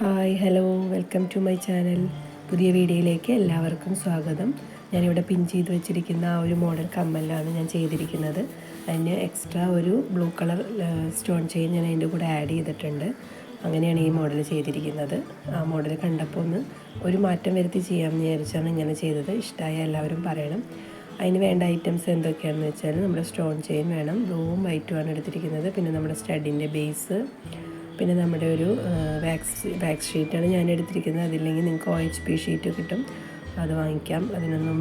Hi hello welcome to my channel. പുതിയ വീഡിയോയിലേക്ക് എല്ലാവർക്കും സ്വാഗതം. ഞാനിവിടെ പിൻ ചെയ്ത് വെച്ചിരിക്കുന്ന ആ ഒരു മോഡൽ കമ്മലാണ് ഞാൻ ചെയ്തിരിക്കുന്നത്. അതിന് എക്സ്ട്രാ ഒരു ബ്ലൂ കളർ സ്റ്റോൺ ചെയിൻ ഞാൻ അതിന്റെ കൂടെ ആഡ് ചെയ്തിട്ടുണ്ട്. അങ്ങനെയാണ് ഈ മോഡൽ ചെയ്തിരിക്കുന്നത്. ആ മോഡൽ കണ്ടപ്പോൾ ഒന്ന് ഒരു മാറ്റം വരുത്തി ചെയ്യാമെന്ന് വിചാരിച്ചാണ് ഇങ്ങനെ ചെയ്തത്. ഇഷ്ടമായ എല്ലാവരും പറയണം. അതിന് വേണ്ട ഐറ്റംസ് എന്തൊക്കെയാണെന്ന് വെച്ചാൽ നമ്മുടെ സ്റ്റോൺ ചെയിൻ വേണം. ബ്ലൂവും വൈറ്റുമാണ് എടുത്തിരിക്കുന്നത്. പിന്നെ നമ്മുടെ സ്റ്റഡിന്റെ ബേസ് പിന്നെ നമ്മുടെ ഒരു വാക്സ് വാക്സ് ഷീറ്റാണ് ഞാൻ എടുത്തിരിക്കുന്നത്. അതില്ലെങ്കിൽ നിങ്ങൾക്ക് ഒ എച്ച് പി ഷീറ്റ് കിട്ടും. അത് വാങ്ങിക്കാം. അതിനൊന്നും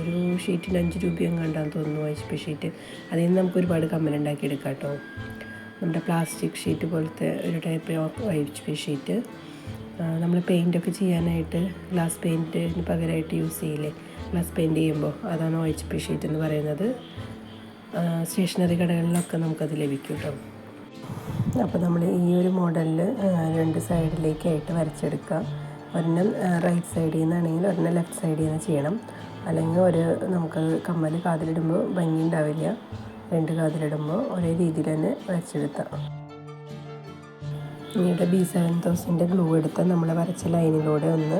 ഒരു ഷീറ്റിന് അഞ്ച് രൂപയും കണ്ടാന്ന് തോന്നുന്നു ഒ എച്ച് പി ഷീറ്റ് അതിൽ നിന്ന് നമുക്ക് ഒരുപാട് കമ്മലുണ്ടാക്കി എടുക്കാം കേട്ടോ. നമ്മുടെ പ്ലാസ്റ്റിക് ഷീറ്റ് പോലത്തെ ഒരു type O H P sheet നമ്മൾ പെയിന്റൊക്കെ ചെയ്യാനായിട്ട് ഗ്ലാസ് പെയിന്റിന് പകരമായിട്ട് യൂസ് ചെയ്യില്ലേ? ഗ്ലാസ് പെയിന്റ് ചെയ്യുമ്പോൾ അതാണ് ഒ എച്ച് പി ഷീറ്റ് എന്ന് പറയുന്നത്. സ്റ്റേഷനറി കടകളിലൊക്കെ നമുക്കത് ലഭിക്കും കേട്ടോ. അപ്പോൾ നമ്മൾ ഈ ഒരു മോഡലിൽ രണ്ട് സൈഡിലേക്കായിട്ട് വരച്ചെടുക്കുക. ഒരെണ്ണം റൈറ്റ് സൈഡിൽ നിന്നാണെങ്കിൽ ഒരെണ്ണം ലെഫ്റ്റ് സൈഡിൽ നിന്ന് ചെയ്യണം. അല്ലെങ്കിൽ ഒരു നമുക്ക് കമ്മൽ കാതിലിടുമ്പോൾ ഭംഗി ഉണ്ടാവില്ല. രണ്ട് കാതിലിടുമ്പോൾ ഒരേ രീതിയിൽ തന്നെ വരച്ചെടുത്താൽ ഇവിടെ ബി സെവൻ തൗസൻഡ് ഗ്ലൂ എടുത്ത് നമ്മൾ വരച്ച ലൈനിലൂടെ ഒന്ന്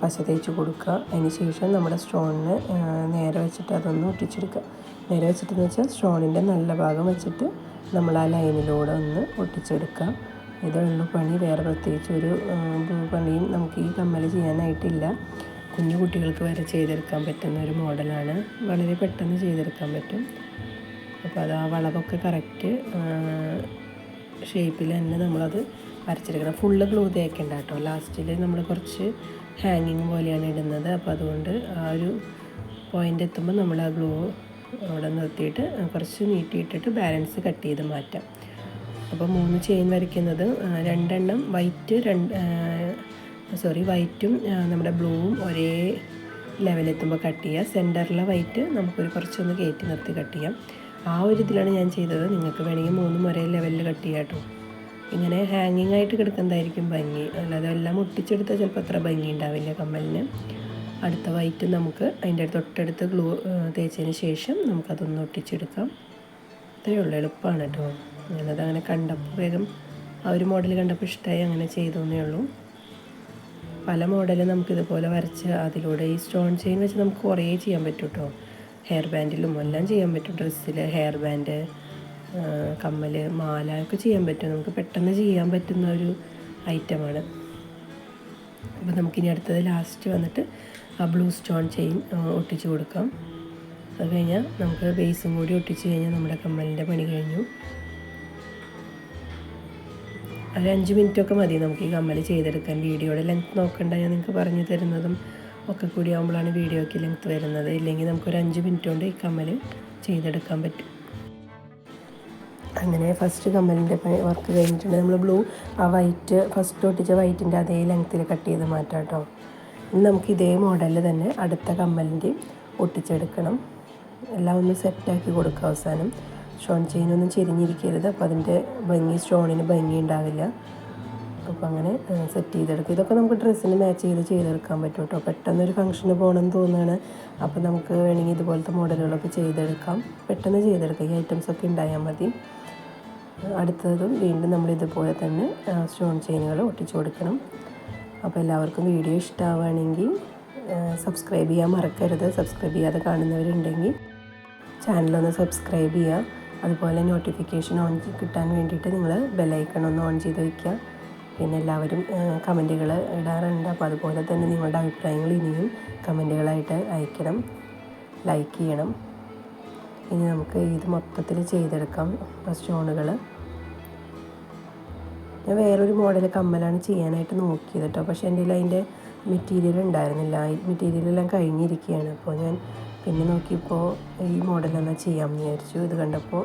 പശ തേച്ച് കൊടുക്കുക. അതിന് ശേഷം നമ്മുടെ സ്റ്റോണിന് നേരെ വെച്ചിട്ട് അതൊന്ന് ഒട്ടിച്ചെടുക്കുക. നേരെ വെച്ചിട്ടെന്ന് വെച്ചാൽ സ്റ്റോണിന്റെ നല്ല ഭാഗം വെച്ചിട്ട് നമ്മൾ ആ ലൈനിലൂടെ ഒന്ന് ഒട്ടിച്ചെടുക്കാം ഇതുള്ള പണി വേറെ പ്രത്യേകിച്ച് ഒരു പണിയും നമുക്ക് ഈ കമ്മൽ ചെയ്യാനായിട്ടില്ല. കുഞ്ഞു കുട്ടികൾക്ക് വരെ ചെയ്തെടുക്കാൻ പറ്റുന്ന ഒരു മോഡലാണ്. വളരെ പെട്ടെന്ന് ചെയ്തെടുക്കാൻ പറ്റും. അപ്പോൾ അത് ആ വളവൊക്കെ കറക്റ്റ് ഷേപ്പിൽ തന്നെ നമ്മളത് വരച്ചെടുക്കണം. ഫുള്ള് ഗ്ലൂ തേക്കണ്ട കേട്ടോ. ലാസ്റ്റിൽ നമ്മൾ കുറച്ച് ഹാങ്ങിങ് പോലെയാണ് ഇടുന്നത്. അപ്പോൾ അതുകൊണ്ട് ആ ഒരു പോയിന്റ് എത്തുമ്പോൾ നമ്മൾ ആ ഗ്ലൂ അവിടെ നിർത്തിയിട്ട് കുറച്ച് നീട്ടിയിട്ടിട്ട് ബാലൻസ് കട്ട് ചെയ്ത് മാറ്റാം. അപ്പോൾ മൂന്ന് ചെയിൻ വരയ്ക്കുന്നത് രണ്ടെണ്ണം വൈറ്റ് രണ്ട് സോറി വൈറ്റും നമ്മുടെ ബ്ലൂവും ഒരേ ലെവലെത്തുമ്പോൾ കട്ട് ചെയ്യുക. സെന്ററിലെ വൈറ്റ് നമുക്കൊരു കുറച്ചൊന്ന് കയറ്റി നിർത്തി കട്ട് ചെയ്യാം. ആ ഒരു ഇതിലാണ് ഞാൻ ചെയ്തത്. നിങ്ങൾക്ക് വേണമെങ്കിൽ മൂന്നും ഒരേ ലെവലിൽ കട്ട് ചെയ്യാം കേട്ടോ. ഇങ്ങനെ ഹാങ്ങിങ് ആയിട്ട് കിടക്കുന്നതായിരിക്കും ഭംഗി. അല്ലാതെ എല്ലാം ഒട്ടിച്ചെടുത്താൽ ചിലപ്പോൾ അത്ര ഭംഗി ഉണ്ടാവില്ല കമ്മലിന്. അടുത്ത വൈറ്റ് നമുക്ക് അതിന്റെ തൊട്ടടുത്ത് ഗ്ലൂ തേച്ചതിന് ശേഷം നമുക്കതൊന്ന് ഒട്ടിച്ചെടുക്കാം. ഇത്രയേ ഉള്ളൂ. എളുപ്പമാണ് കേട്ടോ. ഞാനത് അങ്ങനെ കണ്ടപ്പോൾ വേഗം ആ ഒരു മോഡൽ കണ്ടപ്പോൾ ഇഷ്ടമായി അങ്ങനെ ചെയ്തു തന്നേ ഉള്ളൂ. പല മോഡലും നമുക്കിതുപോലെ വരച്ച് അതിലൂടെ ഈ സ്റ്റോൺ ചെയിൻ വെച്ച് നമുക്ക് കുറേ ചെയ്യാൻ പറ്റും കേട്ടോ. ഹെയർ ബാൻഡിലും എല്ലാം ചെയ്യാൻ പറ്റും. ഡ്രസ്സിൽ ഹെയർ ബാൻഡ് കമ്മൽ മാല ഒക്കെ ചെയ്യാൻ പറ്റും. നമുക്ക് പെട്ടെന്ന് ചെയ്യാൻ പറ്റുന്ന ഒരു ഐറ്റമാണ്. അപ്പോൾ നമുക്കിനി അടുത്തത് ലാസ്റ്റ് വന്നിട്ട് ആ ബ്ലൂ സ്റ്റോൺ ചെയിൻ ഒട്ടിച്ച് കൊടുക്കാം. അത് കഴിഞ്ഞാൽ നമുക്ക് ബേസും കൂടി ഒട്ടിച്ച് കഴിഞ്ഞാൽ നമ്മുടെ കമ്മലിന്റെ പണി കഴിഞ്ഞു. ഒരു അഞ്ച് മിനിറ്റൊക്കെ മതി നമുക്ക് ഈ കമ്മൽ ചെയ്തെടുക്കാൻ. വീഡിയോയുടെ ലെങ്ത് നോക്കണ്ട ഞാൻ നിങ്ങൾക്ക് പറഞ്ഞു തരുന്നതും ഒക്കെ കൂടി ആകുമ്പോഴാണ് വീഡിയോയ്ക്ക് ലെങ്ത് വരുന്നത്. ഇല്ലെങ്കിൽ നമുക്കൊരു അഞ്ച് മിനിറ്റ് കൊണ്ട് ഈ കമ്മൽ ചെയ്തെടുക്കാൻ പറ്റും. അങ്ങനെ ഫസ്റ്റ് കമ്മലിന്റെ വർക്ക് കഴിഞ്ഞിട്ടുണ്ട്. നമ്മൾ ബ്ലൂ ആ വൈറ്റ് ഫസ്റ്റ് ഒട്ടിച്ച വൈറ്റിന്റെ അതേ ലെങ്ത്തിൽ കട്ട് ചെയ്ത് മാറ്റാം കേട്ടോ നമുക്ക് ഇതേ മോഡലിൽ തന്നെ അടുത്ത കമ്മലിന്റെയും ഒട്ടിച്ചെടുക്കണം. എല്ലാം ഒന്ന് സെറ്റാക്കി കൊടുക്കുക അവസാനം. സ്റ്റോൺ ചെയിനൊന്നും ചെരിഞ്ഞിരിക്കരുത്. അപ്പോൾ അതിന്റെ ഭംഗി സ്റ്റോണിന് ഭംഗി ഉണ്ടാവില്ല. അപ്പോൾ അങ്ങനെ സെറ്റ് ചെയ്തെടുക്കും. ഇതൊക്കെ നമുക്ക് ഡ്രസ്സിന് മാച്ച് ചെയ്ത് ചെയ്തെടുക്കാൻ പറ്റും കേട്ടോ. പെട്ടെന്ന് ഒരു ഫംഗ്ഷന് പോകണമെന്ന് തോന്നുകയാണ് അപ്പോൾ നമുക്ക് വേണമെങ്കിൽ ഇതുപോലത്തെ മോഡലുകളൊക്കെ ചെയ്തെടുക്കാം. പെട്ടെന്ന് ചെയ്തെടുക്കാം. ഈ ഐറ്റംസ് ഒക്കെ ഉണ്ടായാൽ മതി. അടുത്തതും വീണ്ടും നമ്മൾ ഇതുപോലെ തന്നെ സ്റ്റോൺ ചെയിനുകൾ ഒട്ടിച്ചു കൊടുക്കണം. അപ്പോൾ എല്ലാവർക്കും വീഡിയോ ഇഷ്ടമാവുകയാണെങ്കിൽ സബ്സ്ക്രൈബ് ചെയ്യാൻ മറക്കരുത്. സബ്സ്ക്രൈബ് ചെയ്യാതെ കാണുന്നവരുണ്ടെങ്കിൽ ചാനലൊന്ന് സബ്സ്ക്രൈബ് ചെയ്യുക. അതുപോലെ നോട്ടിഫിക്കേഷൻ ഓൺ കിട്ടാൻ വേണ്ടിയിട്ട് നിങ്ങൾ ബെല്ലൈക്കൺ ഒന്ന് ഓൺ ചെയ്ത് വയ്ക്കുക. പിന്നെ എല്ലാവരും കമന്റുകൾ ഇടാറുണ്ട്. അപ്പോൾ അതുപോലെ തന്നെ നിങ്ങളുടെ അഭിപ്രായങ്ങൾ ഇനിയും കമന്റുകളായിട്ട് അയക്കണം. ലൈക്ക് ചെയ്യണം. ഇനി നമുക്ക് ഇത് മൊത്തത്തിൽ ചെയ്തെടുക്കാം. സ്റ്റോണുകൾ ഞാൻ വേറൊരു മോഡൽ കമ്മലാണ് ചെയ്യാനായിട്ട് നോക്കിയത് കേട്ടോ. പക്ഷേ എന്റെ അതിന്റെ മെറ്റീരിയൽ ഉണ്ടായിരുന്നില്ല. മെറ്റീരിയലെല്ലാം കഴിഞ്ഞിരിക്കുകയാണ്. അപ്പോൾ ഞാൻ പിന്നെ നോക്കിയപ്പോൾ ഈ മോഡലെന്നാൽ ചെയ്യാമെന്ന് വിചാരിച്ചു. ഇത് കണ്ടപ്പോൾ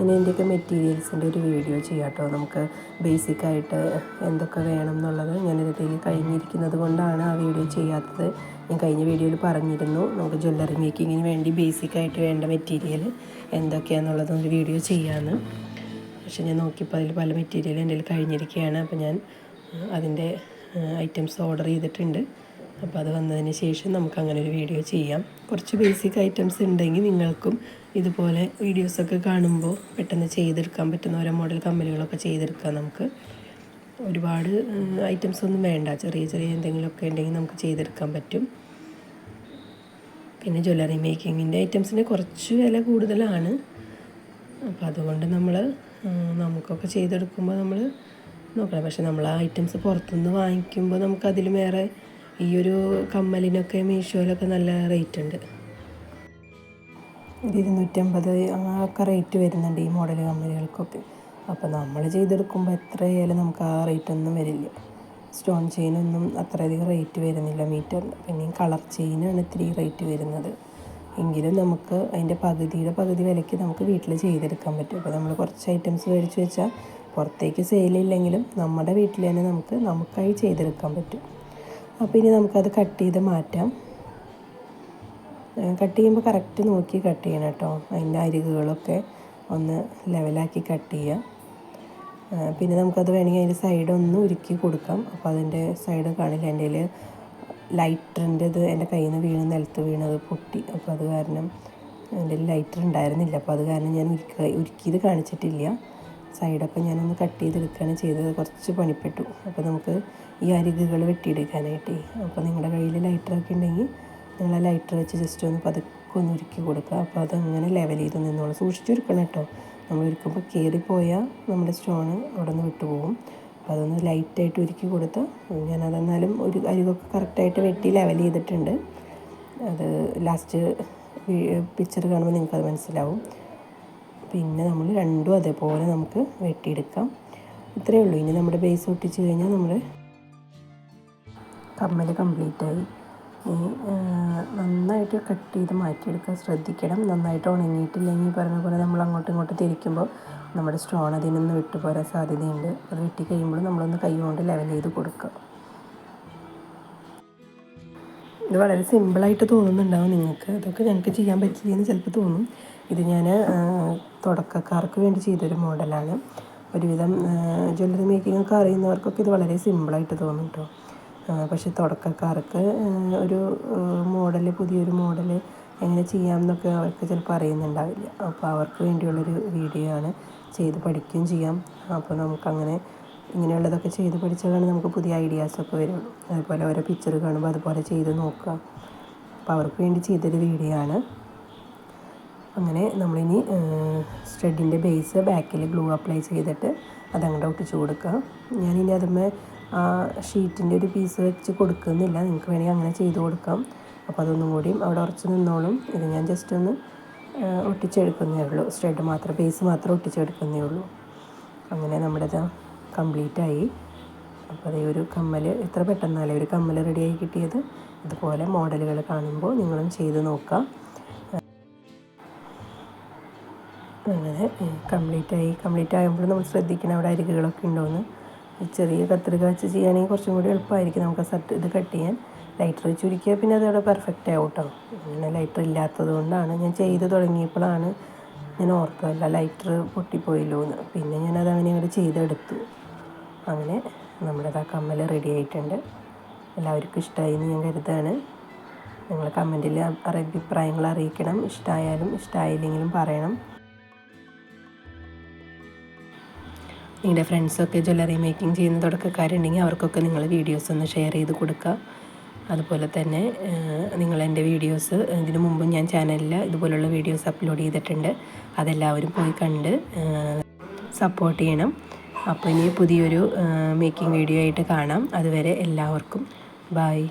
ഇനി എന്റെയൊക്കെ മെറ്റീരിയൽസിന്റെ ഒരു വീഡിയോ ചെയ്യാം കേട്ടോ. നമുക്ക് ബേസിക്കായിട്ട് എന്തൊക്കെ വേണം എന്നുള്ളത് ഞാൻ കഴിഞ്ഞിരിക്കുന്നത് കൊണ്ടാണ് ആ വീഡിയോ ചെയ്യാത്തത്. ഞാൻ കഴിഞ്ഞ വീഡിയോയിൽ പറഞ്ഞിരുന്നു നമുക്ക് ജ്വല്ലറി മേക്കിങ്ങിന് വേണ്ടി ബേസിക്കായിട്ട് വേണ്ട മെറ്റീരിയൽ എന്തൊക്കെയാണെന്നുള്ളത് ഒരു വീഡിയോ ചെയ്യാമെന്ന് പക്ഷെ ഞാൻ നോക്കിയപ്പോൾ അതിൽ പല മെറ്റീരിയൽ എന്റെ കഴിഞ്ഞിരിക്കുകയാണ്. അപ്പോൾ ഞാൻ അതിന്റെ ഐറ്റംസ് ഓർഡർ ചെയ്തിട്ടുണ്ട്. അപ്പോൾ അത് വന്നതിന് ശേഷം നമുക്ക് അങ്ങനെ ഒരു വീഡിയോ ചെയ്യാം. കുറച്ച് ബേസിക് ഐറ്റംസ് ഉണ്ടെങ്കിൽ നിങ്ങൾക്കും ഇതുപോലെ വീഡിയോസൊക്കെ കാണുമ്പോൾ പെട്ടെന്ന് ചെയ്തെടുക്കാൻ പറ്റുന്ന ഓരോ മോഡൽ കമ്മലുകളൊക്കെ ചെയ്തെടുക്കാം നമുക്ക്. ഒരുപാട് ഐറ്റംസ് ഒന്നും വേണ്ട. ചെറിയ ചെറിയ എന്തെങ്കിലുമൊക്കെ ഉണ്ടെങ്കിൽ നമുക്ക് ചെയ്തെടുക്കാൻ പറ്റും. പിന്നെ ജ്വല്ലറി മേക്കിങ്ങിന്റെ ഐറ്റംസിന് കുറച്ച് വില കൂടുതലാണ്. അപ്പോൾ അതുകൊണ്ട് നമ്മൾ നമുക്കൊക്കെ ചെയ്തെടുക്കുമ്പോൾ നമ്മൾ നോക്കണം. പക്ഷെ നമ്മൾ ആ ഐറ്റംസ് പുറത്തുനിന്ന് വാങ്ങിക്കുമ്പോൾ നമുക്കതിൽ വേറെ ഈ ഒരു കമ്മലിനൊക്കെ മീഷോയിലൊക്കെ നല്ല റേറ്റ് ഉണ്ട്. ഇത് ഇരുന്നൂറ്റമ്പത് ഒക്കെ റേറ്റ് വരുന്നുണ്ട് ഈ മോഡൽ കമ്മലുകൾക്കൊക്കെ. അപ്പോൾ നമ്മൾ ചെയ്തെടുക്കുമ്പോൾ എത്രയായാലും നമുക്ക് ആ റേറ്റ് ഒന്നും വരില്ല. സ്റ്റോൺ ചെയിനൊന്നും അത്രയധികം റേറ്റ് വരുന്നില്ല മീറ്റർ പിന്നെ കളർ ചെയിനാണ് ഇത്തിരി റേറ്റ് വരുന്നത്. എങ്കിലും നമുക്ക് അതിന്റെ പകുതിയുടെ പകുതി വിലയ്ക്ക് നമുക്ക് വീട്ടിൽ ചെയ്തെടുക്കാൻ പറ്റും. അപ്പോൾ നമ്മൾ കുറച്ച് ഐറ്റംസ് മേടിച്ച് വെച്ചാൽ പുറത്തേക്ക് സെയിലില്ലെങ്കിലും നമ്മുടെ വീട്ടിൽ തന്നെ നമുക്ക് നമുക്കായി ചെയ്തെടുക്കാൻ പറ്റും. അപ്പോൾ ഇനി നമുക്കത് കട്ട് ചെയ്ത് മാറ്റാം. കട്ട് ചെയ്യുമ്പോൾ കറക്റ്റ് നോക്കി കട്ട് ചെയ്യണം കേട്ടോ. അതിന്റെ അരികുകളൊക്കെ ഒന്ന് ലെവലാക്കി കട്ട് ചെയ്യാം പിന്നെ നമുക്കത് വേണമെങ്കിൽ അതിന്റെ സൈഡ് ഒന്ന് ഉരുക്കി കൊടുക്കാം. അപ്പോൾ അതിന്റെ സൈഡ് കാണില്ല എന്റെ ലൈറ്ററിന്റെ ഇത് എന്റെ കയ്യിൽ നിന്ന് വീണ് നിലത്ത് വീണത് പൊട്ടി. അപ്പോൾ അത് കാരണം എന്റെ ലൈറ്റർ ഉണ്ടായിരുന്നില്ല അപ്പോൾ അത് കാരണം ഞാൻ ഉരുക്ക ഉരുക്കിയത് കാണിച്ചിട്ടില്ല. സൈഡൊക്കെ ഞാനൊന്ന് കട്ട് ചെയ്തെടുക്കുകയാണ് ചെയ്തത്. കുറച്ച് പണിപ്പെട്ടു. അപ്പോൾ നമുക്ക് ഈ അരികുകൾ വെട്ടിയെടുക്കാനായിട്ട്. അപ്പോൾ നിങ്ങളുടെ കയ്യിൽ ലൈറ്ററൊക്കെ ഉണ്ടെങ്കിൽ നിങ്ങൾ ആ ലൈറ്റർ വെച്ച് ജസ്റ്റ് ഒന്ന് പതുക്കെ ഒന്ന് ഉരുക്കി കൊടുക്കുക. അപ്പോൾ അതങ്ങനെ ലെവൽ ചെയ്ത് നിന്നോളൂ സൂക്ഷിച്ചൊരുക്കണം കേട്ടോ. നമ്മൾ ഉരുക്കുമ്പോൾ കയറിപ്പോയാൽ നമ്മുടെ സ്റ്റോൺ അവിടെ നിന്ന് വിട്ടുപോകും. അപ്പോൾ അതൊന്ന് ലൈറ്റായിട്ട് ഒരുക്കി കൊടുത്ത് ഞാനതെന്നാലും ഒരു അരികൊക്കെ കറക്റ്റായിട്ട് വെട്ടി ലെവൽ ചെയ്തിട്ടുണ്ട്. അത് ലാസ്റ്റ് പിക്ചർ കാണുമ്പോൾ നിങ്ങൾക്കത് മനസ്സിലാവും. പിന്നെ നമ്മൾ രണ്ടും അതേപോലെ നമുക്ക് വെട്ടിയെടുക്കാം. ഇത്രയേ ഉള്ളൂ. ഇനി നമ്മുടെ ബേസ് ഒട്ടിച്ച് കഴിഞ്ഞാൽ നമ്മൾ കമ്മൽ കംപ്ലീറ്റ് ആയി. ഇനി നന്നായിട്ട് കട്ട് ചെയ്ത് മാറ്റിയെടുക്കാൻ ശ്രദ്ധിക്കണം. നന്നായിട്ട് ഉണങ്ങിയിട്ടില്ലെങ്കിൽ പറഞ്ഞ പോലെ നമ്മൾ അങ്ങോട്ടും ഇങ്ങോട്ടും തിരിക്കുമ്പോൾ നമ്മുടെ സ്റ്റോൺ അതിൽ നിന്ന് വിട്ടുപോരാൻ സാധ്യതയുണ്ട്. അത് വെട്ടി കഴിയുമ്പോൾ നമ്മളൊന്ന് കൈ കൊണ്ട് ലെവൽ ചെയ്ത് കൊടുക്കുക. ഇത് വളരെ സിമ്പിളായിട്ട് തോന്നുന്നുണ്ടാവും നിങ്ങൾക്ക്. ഇതൊക്കെ ഞങ്ങൾക്ക് ചെയ്യാൻ പറ്റില്ലെന്ന് ചിലപ്പോൾ തോന്നും. ഇത് ഞാൻ തുടക്കക്കാർക്ക് വേണ്ടി ചെയ്തൊരു മോഡലാണ്. ഒരുവിധം ജ്വല്ലറി മേക്കിംഗ് ഒക്കെ അറിയുന്നവർക്കൊക്കെ ഇത് വളരെ സിമ്പിളായിട്ട് തോന്നും കേട്ടോ പക്ഷെ തുടക്കക്കാർക്ക് ഒരു മോഡൽ പുതിയൊരു മോഡൽ എങ്ങനെ ചെയ്യാമെന്നൊക്കെ അവർക്ക് ചിലപ്പോൾ അറിയുന്നുണ്ടാവില്ല. അപ്പോൾ അവർക്ക് വേണ്ടിയുള്ളൊരു വീഡിയോ ആണ്. ചെയ്ത് പഠിക്കുകയും ചെയ്യാം. അപ്പോൾ നമുക്കങ്ങനെ ഇങ്ങനെയുള്ളതൊക്കെ ചെയ്ത് പഠിച്ചാലാണ് നമുക്ക് പുതിയ ഐഡിയാസൊക്കെ വരും അതുപോലെ ഓരോ പിക്ചർ കാണുമ്പോൾ അതുപോലെ ചെയ്ത് നോക്കുക. അപ്പോൾ അവർക്ക് വേണ്ടി ചെയ്തൊരു വീഡിയോ ആണ്. അങ്ങനെ നമ്മളിനി സ്റ്റഡിന്റെ ബേസ് ബാക്കിൽ ഗ്ലൂ അപ്ലൈ ചെയ്തിട്ട് അതങ്ങോട്ട് ഒട്ടിച്ചു കൊടുക്കുക. ഞാനിനി അതുമ്മേ ആ ഷീറ്റിന്റെ ഒരു പീസ് വെച്ച് കൊടുക്കുന്നില്ല. നിങ്ങൾക്ക് വേണമെങ്കിൽ അങ്ങനെ ചെയ്ത് കൊടുക്കാം. അപ്പോൾ അതൊന്നും കൂടിയും അവിടെ ഉറച്ച് നിന്നോളും. ഇത് ഞാൻ ജസ്റ്റ് ഒന്ന് ഒട്ടിച്ചെടുക്കുന്നേ ഉള്ളൂ. സ്റ്റഡ് മാത്രം ബേസ് മാത്രം ഒട്ടിച്ചെടുക്കുന്നേ ഉള്ളൂ. അങ്ങനെ നമ്മുടെ ഇത് കംപ്ലീറ്റ് ആയി അപ്പോൾ അതേ ഒരു കമ്മൽ എത്ര പെട്ടെന്നല്ലേ ഒരു കമ്മൽ റെഡിയായി കിട്ടിയത്. ഇതുപോലെ മോഡലുകൾ കാണുമ്പോൾ നിങ്ങളും ചെയ്ത് നോക്കാം. അങ്ങനെ കംപ്ലീറ്റ് ആയി കംപ്ലീറ്റ് ആകുമ്പോൾ നമ്മൾ ശ്രദ്ധിക്കണം അവിടെ അരികുകളൊക്കെ ഉണ്ടോയെന്ന് ചെറിയ കത്രിക വെച്ച് ചെയ്യുകയാണെങ്കിൽ കുറച്ചും കൂടി എളുപ്പമായിരിക്കും നമുക്ക് ആ സട്ട് ഇത് കട്ട് ചെയ്യാൻ. ലൈറ്റർ ചുരുക്കിയാൽ പിന്നെ അതവിടെ പെർഫെക്റ്റ് ആവും കേട്ടോ അങ്ങനെ ലൈറ്റർ ഇല്ലാത്തത് കൊണ്ടാണ് ഞാൻ ചെയ്ത് തുടങ്ങിയപ്പോഴാണ് ഞാൻ ഓർത്തതല്ല ലൈറ്റർ പൊട്ടിപ്പോയല്ലോ എന്ന്. പിന്നെ ഞാനത് അങ്ങനെ അങ്ങോട്ട് ചെയ്തെടുത്തു. അങ്ങനെ നമ്മുടെ ആ കമ്മൽ റെഡി ആയിട്ടുണ്ട്. എല്ലാവർക്കും ഇഷ്ടമായി എന്ന് ഞാൻ കരുതാണ്. നിങ്ങൾ കമന്റിൽ അഭിപ്രായങ്ങൾ അറിയിക്കണം. ഇഷ്ടമായാലും ഇഷ്ടമായില്ലെങ്കിലും പറയണം. നിങ്ങളുടെ ഫ്രണ്ട്സൊക്കെ ജ്വല്ലറി മേക്കിംഗ് ചെയ്യുന്ന തുടക്കക്കാരുണ്ടെങ്കിൽ അവർക്കൊക്കെ നിങ്ങൾ വീഡിയോസ് ഒന്ന് ഷെയർ ചെയ്ത് കൊടുക്കുക. അതുപോലെ തന്നെ നിങ്ങളെന്റെ വീഡിയോസ് ഇതിനു മുമ്പ് ഞാൻ ചാനലിൽ ഇതുപോലുള്ള വീഡിയോസ് അപ്ലോഡ് ചെയ്തിട്ടുണ്ട്. അതെല്ലാവരും പോയി കണ്ട് സപ്പോർട്ട് ചെയ്യണം. അപ്പോൾ ഇനി പുതിയൊരു മേക്കിംഗ് വീഡിയോ ആയിട്ട് കാണാം. അതുവരെ എല്ലാവർക്കും ബായ്